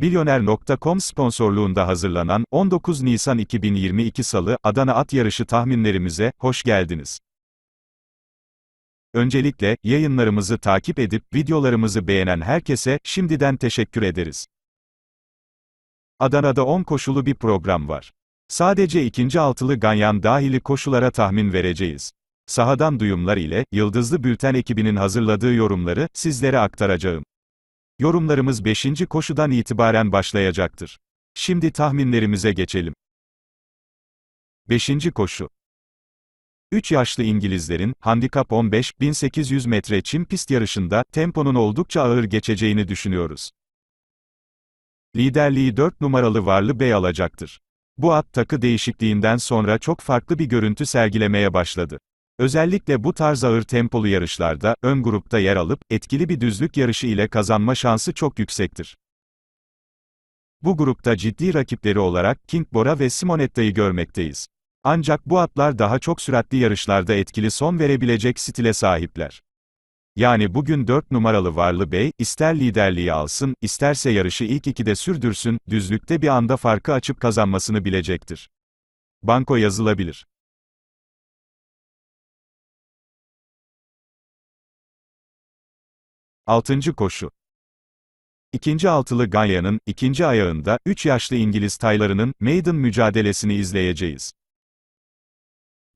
Milyoner.com sponsorluğunda hazırlanan 19 Nisan 2022 Salı Adana At Yarışı tahminlerimize hoş geldiniz. Öncelikle yayınlarımızı takip edip videolarımızı beğenen herkese şimdiden teşekkür ederiz. Adana'da 10 koşulu bir program var. Sadece ikinci altılı ganyan dahili koşulara tahmin vereceğiz. Sahadan duyumlar ile Yıldızlı Bülten ekibinin hazırladığı yorumları sizlere aktaracağım. Yorumlarımız 5. koşudan itibaren başlayacaktır. Şimdi tahminlerimize geçelim. 5. koşu 3 yaşlı İngilizlerin, handikap 15, 1800 metre çim pist yarışında, temponun oldukça ağır geçeceğini düşünüyoruz. Liderliği 4 numaralı Varlı Bey alacaktır. Bu at takı değişikliğinden sonra çok farklı bir görüntü sergilemeye başladı. Özellikle bu tarz ağır tempolu yarışlarda, ön grupta yer alıp, etkili bir düzlük yarışı ile kazanma şansı çok yüksektir. Bu grupta ciddi rakipleri olarak, King Bora ve Simonetta'yı görmekteyiz. Ancak bu atlar daha çok süratli yarışlarda etkili son verebilecek stile sahipler. Yani bugün 4 numaralı Varlı Bey, ister liderliği alsın, isterse yarışı ilk ikide sürdürsün, düzlükte bir anda farkı açıp kazanmasını bilecektir. Banko yazılabilir. 6. koşu. İkinci altılı Ganya'nın, ikinci ayağında, 3 yaşlı İngiliz taylarının, maiden mücadelesini izleyeceğiz.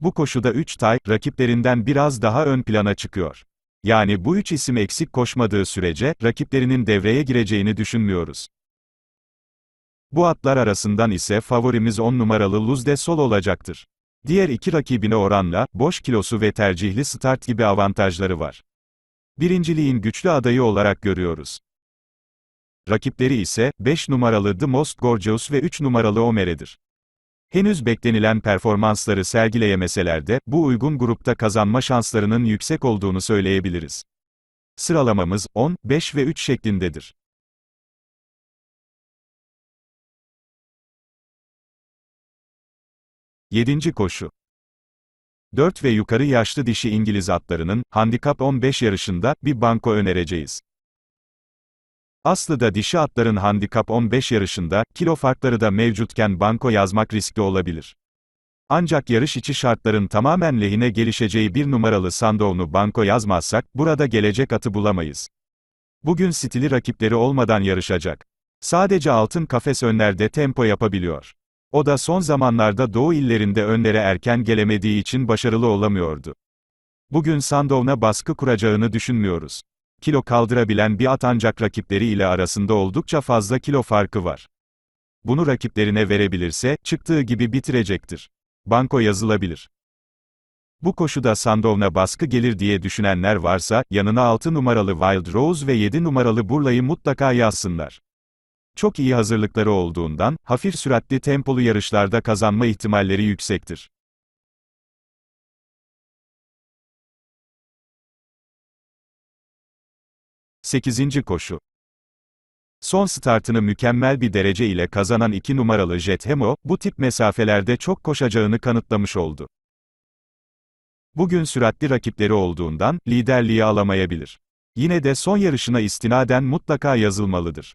Bu koşuda 3 tay, rakiplerinden biraz daha ön plana çıkıyor. Yani bu üç isim eksik koşmadığı sürece, rakiplerinin devreye gireceğini düşünmüyoruz. Bu atlar arasından ise favorimiz 10 numaralı Luz de Sol olacaktır. Diğer iki rakibine oranla, boş kilosu ve tercihli start gibi avantajları var. Birinciliğin güçlü adayı olarak görüyoruz. Rakipleri ise, 5 numaralı The Most Gorgeous ve 3 numaralı Omere'dir. Henüz beklenilen performansları sergileyemeseler de, bu uygun grupta kazanma şanslarının yüksek olduğunu söyleyebiliriz. Sıralamamız, 10, 5 ve 3 şeklindedir. Yedinci koşu. 4 ve yukarı yaşlı dişi İngiliz atlarının, handikap 15 yarışında, bir banko önereceğiz. Aslıda dişi atların handikap 15 yarışında, kilo farkları da mevcutken banko yazmak riskli olabilir. Ancak yarış içi şartların tamamen lehine gelişeceği bir numaralı Sandow'nu banko yazmazsak, burada gelecek atı bulamayız. Bugün stili rakipleri olmadan yarışacak. Sadece altın kafes önlerde tempo yapabiliyor. O da son zamanlarda Doğu illerinde önlere erken gelemediği için başarılı olamıyordu. Bugün Sandow'na baskı kuracağını düşünmüyoruz. Kilo kaldırabilen bir at ancak rakipleri ile arasında oldukça fazla kilo farkı var. Bunu rakiplerine verebilirse, çıktığı gibi bitirecektir. Banko yazılabilir. Bu koşuda Sandow'na baskı gelir diye düşünenler varsa, yanına 6 numaralı Wild Rose ve 7 numaralı Burla'yı mutlaka yazsınlar. Çok iyi hazırlıkları olduğundan, hafif süratli tempolu yarışlarda kazanma ihtimalleri yüksektir. Sekizinci koşu. Son startını mükemmel bir derece ile kazanan 2 numaralı Jet Hemo, bu tip mesafelerde çok koşacağını kanıtlamış oldu. Bugün süratli rakipleri olduğundan, liderliği alamayabilir. Yine de son yarışına istinaden mutlaka yazılmalıdır.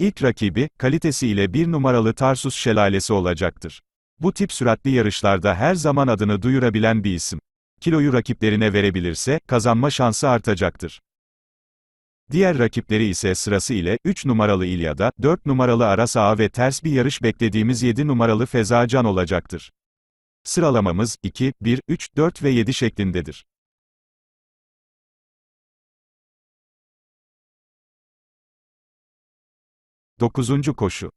İlk rakibi, kalitesiyle bir numaralı Tarsus Şelalesi olacaktır. Bu tip süratli yarışlarda her zaman adını duyurabilen bir isim. Kiloyu rakiplerine verebilirse, kazanma şansı artacaktır. Diğer rakipleri ise sırası ile, 3 numaralı İlyada, 4 numaralı Aras Ağa ve ters bir yarış beklediğimiz 7 numaralı Fezacan olacaktır. Sıralamamız, 2, 1, 3, 4 ve 7 şeklindedir. Dokuzuncu koşu.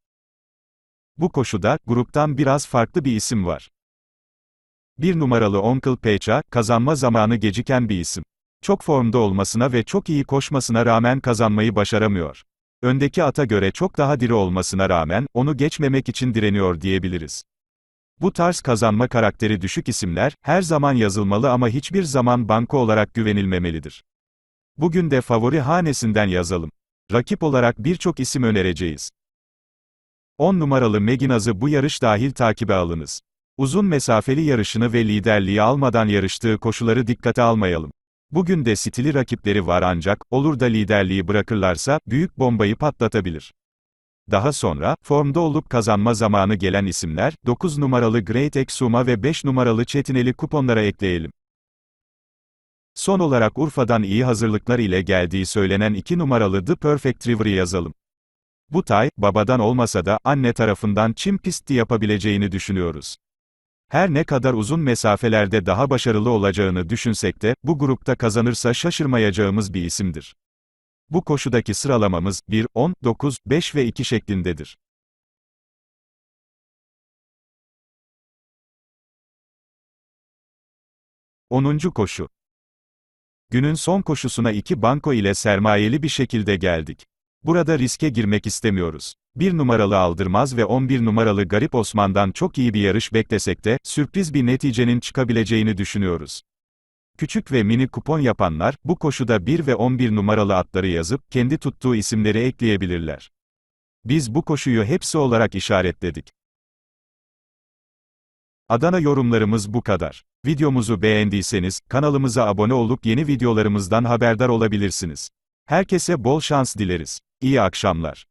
Bu koşuda, gruptan biraz farklı bir isim var. Bir numaralı Onkel Pecha, kazanma zamanı geciken bir isim. Çok formda olmasına ve çok iyi koşmasına rağmen kazanmayı başaramıyor. Öndeki ata göre çok daha diri olmasına rağmen, onu geçmemek için direniyor diyebiliriz. Bu tarz kazanma karakteri düşük isimler, her zaman yazılmalı ama hiçbir zaman banko olarak güvenilmemelidir. Bugün de favori hanesinden yazalım. Rakip olarak birçok isim önereceğiz. 10 numaralı Meginaz'ı bu yarış dahil takibe alınız. Uzun mesafeli yarışını ve liderliği almadan yarıştığı koşuları dikkate almayalım. Bugün de stili rakipleri var ancak, olur da liderliği bırakırlarsa, büyük bombayı patlatabilir. Daha sonra, formda olup kazanma zamanı gelen isimler, 9 numaralı Great Exuma ve 5 numaralı Çetineli kuponlara ekleyelim. Son olarak Urfa'dan iyi hazırlıklar ile geldiği söylenen 2 numaralı The Perfect River'ı yazalım. Bu tay, babadan olmasa da, anne tarafından çim pisti yapabileceğini düşünüyoruz. Her ne kadar uzun mesafelerde daha başarılı olacağını düşünsek de, bu grupta kazanırsa şaşırmayacağımız bir isimdir. Bu koşudaki sıralamamız, 1, 10, 9, 5 ve 2 şeklindedir. Onuncu koşu. Günün son koşusuna iki banko ile sermayeli bir şekilde geldik. Burada riske girmek istemiyoruz. 1 numaralı Aldırmaz ve 11 numaralı Garip Osman'dan çok iyi bir yarış beklesek de, sürpriz bir neticenin çıkabileceğini düşünüyoruz. Küçük ve mini kupon yapanlar, bu koşuda 1 ve 11 numaralı atları yazıp, kendi tuttuğu isimleri ekleyebilirler. Biz bu koşuyu hepsi olarak işaretledik. Adana yorumlarımız bu kadar. Videomuzu beğendiyseniz, kanalımıza abone olup yeni videolarımızdan haberdar olabilirsiniz. Herkese bol şans dileriz. İyi akşamlar.